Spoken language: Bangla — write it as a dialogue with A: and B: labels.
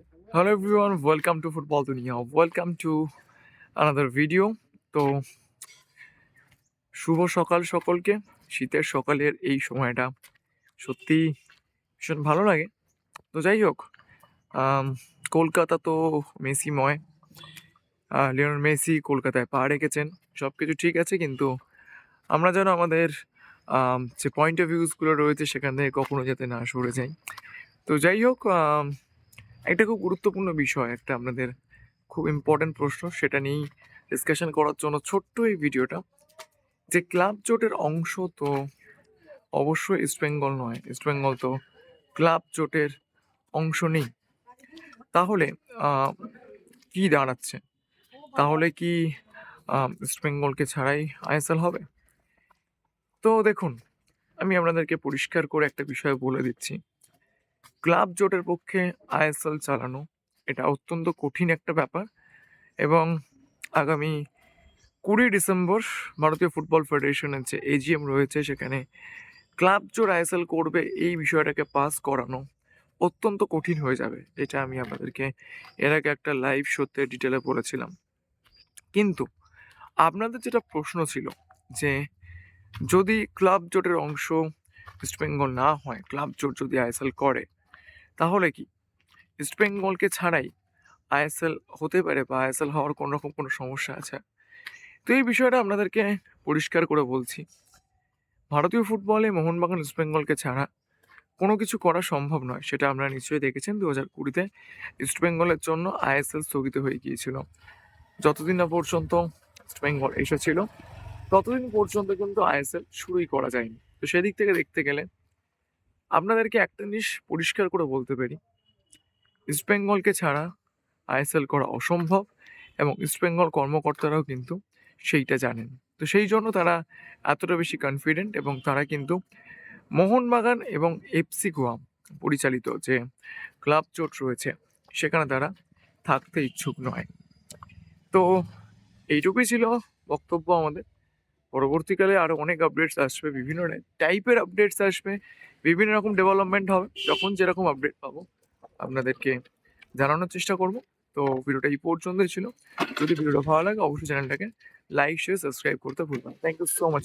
A: Hello everyone, welcome to Football Dunia. Welcome to another video তো শুভ সকাল সকলকে। শীতের সকালের এই সময়টা সত্যি ভীষণ ভালো লাগে। তো যাই হোক কলকাতা তো মেসিময়। আহ, লিওনেল মেসি কলকাতায় পা রেখেছেন সব কিছু ঠিক আছে কিন্তু আমরা যেন আমাদের যে পয়েন্ট অফ ভিউজগুলো রয়েছে সেখান থেকে কখনো যাতে না সরে যাই। তো যাই হোক একটা খুব গুরুত্বপূর্ণ বিষয় একটা আপনাদের খুব ইম্পর্টেন্ট প্রশ্ন সেটা নিয়েই ডিসকাশন করার জন্য ছোট্ট এই ভিডিওটা যে ক্লাব জোটের অংশ তো অবশ্যই ইস্ট বেঙ্গল নয় ইস্ট বেঙ্গল তো ক্লাব জোটের অংশ নেই। তাহলে কি দাঁড়াচ্ছে? তাহলে কি আহ, ইস্ট বেঙ্গলকে ছাড়াই আইএসএল হবে? তো দেখুন আমি আপনাদেরকে পরিষ্কার করে একটা বিষয় বলে দিচ্ছি। ক্লাব জোটের পক্ষে আইএসএল চালানো এটা অত্যন্ত কঠিন একটা ব্যাপার এবং আগামী কুড়ি ডিসেম্বর ভারতীয় ফুটবল ফেডারেশনের যে এজিএম রয়েছে সেখানে ক্লাব জোট আইএসএল করবে এই বিষয়টাকে পাস করানো অত্যন্ত কঠিন হয়ে যাবে। এটা আমি আপনাদেরকে এর আগে একটা লাইভ শোতে ডিটেলে বলেছিলাম। কিন্তু আপনাদের যেটা প্রশ্ন ছিল যে যদি ক্লাব জোটের অংশ ইস্টবেঙ্গল না হয়, ক্লাব জোট যদি আইএসএল করে তাহলে কি? ইস্টবেঙ্গলকে ছাড়াই আইএসএল হতে পারে বা আইএসএল হওয়ার কোনো রকম কোনো সমস্যা আছে? তো এই বিষয়টা আপনাদেরকে পরিষ্কার করে বলছি। ভারতীয় ফুটবলে মোহনবাগান ইস্টবেঙ্গলকে ছাড়া কোনো কিছু করা সম্ভব নয়, সেটা আপনারা নিশ্চয়ই দেখেছেন। দু হাজার কুড়িতে ইস্টবেঙ্গলের জন্য আইএসএল স্থগিত হয়ে গিয়েছিল। যতদিন না পর্যন্ত ইস্টবেঙ্গল এসেছিল, ততদিন পর্যন্ত কিন্তু আইএসএল শুরুই করা যায়নি। তো সেদিক থেকে দেখতে গেলে আপনাদেরকে একটা জিনিস পরিষ্কার করে বলতে পারি। ইস্টবেঙ্গলকে ছাড়া আইএসএল করা অসম্ভব এবং ইস্টবেঙ্গল কর্মকর্তারাও কিন্তু সেইটা জানেন। তো সেই জন্য তারা এতটা বেশি কনফিডেন্ট এবং তারা কিন্তু মোহনবাগান এবং এফসি গোয়া পরিচালিত যে ক্লাব জোট রয়েছে, সেখানে তারা থাকতে ইচ্ছুক নয়। তো এইটুকুই ছিল বক্তব্য আমাদের। পরবর্তীকালে আরও অনেক আপডেটস আসবে, বিভিন্ন টাইপের আপডেটস আসবে, বিভিন্ন রকম ডেভেলপমেন্ট হবে। যখন যেরকম আপডেট পাবো, আপনাদেরকে জানানোর চেষ্টা করব। তো ভিডিওটা এই পর্যন্তই ছিল। যদি ভিডিওটা ভালো লাগে, অবশ্যই চ্যানেলটাকে লাইক শেয়ার সাবস্ক্রাইব করতে ভুলবেন থ্যাংক ইউ সো মাচ